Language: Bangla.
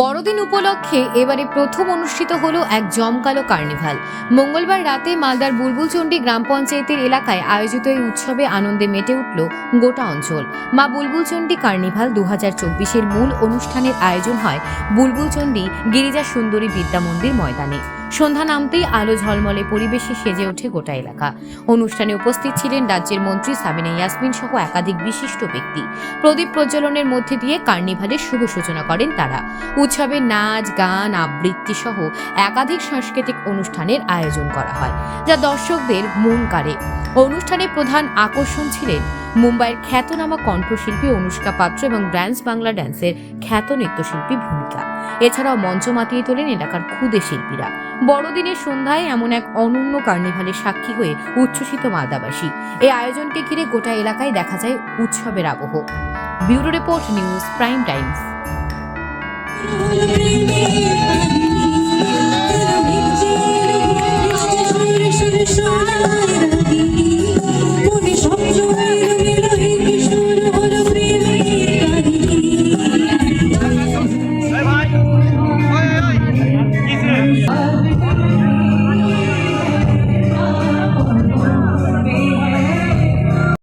বড়দিন উপলক্ষে এবারে প্রথম অনুষ্ঠিত হলো এক জমকালো কার্নিভাল। মঙ্গলবার রাতে মালদার বুলবুলচন্ডী গ্রাম পঞ্চায়েতের এলাকায় আয়োজিত এই উৎসবে আনন্দে মেটে উঠল গোটা অঞ্চল। মা বুলবুলচন্ডী কার্নিভাল দু হাজার মূল অনুষ্ঠানের আয়োজন হয় বুলবুলচন্ডী গিরিজা সুন্দরী বিদ্যা মন্দির ময়দানে। সন্ধ্যা নামতেই আলো ঝলমলে, পরিবেশে সেজে ওঠে গোটা এলাকা। অনুষ্ঠানে উপস্থিত ছিলেন রাজ্যের মন্ত্রী সাবিনা ইয়াসমিন সহ একাধিক বিশিষ্ট ব্যক্তি। প্রদীপ প্রজ্বলনের মধ্যে দিয়ে কার্নিভালের শুভ সূচনা করেন তারা। উৎসবে নাচ, গান, আবৃত্তি সহ একাধিক সাংস্কৃতিক অনুষ্ঠানের আয়োজন করা হয়, যা দর্শকদের মন কাড়ে। অনুষ্ঠানে প্রধান আকর্ষণ ছিলেন মুম্বাইয়ের খ্যাতনামা কণ্ঠশিল্পী অনুষ্কা পাত্র এবং ড্যান্স বাংলা ড্যান্সের খ্যাত নৃত্যশিল্পী ভূমিকা। এছাড়াও মঞ্চ মাতিয়ে তোলেন এলাকার ক্ষুদে শিল্পীরা। বড়দিনের সন্ধ্যায় এমন এক অনন্য কার্নিভালের সাক্ষী হয়ে উচ্ছ্বসিত মালদাবাসী এই আয়োজনকে ঘিরে গোটা এলাকায় দেখা যায় উৎসবের আবহ। Bureau report news prime times. Hallelujah.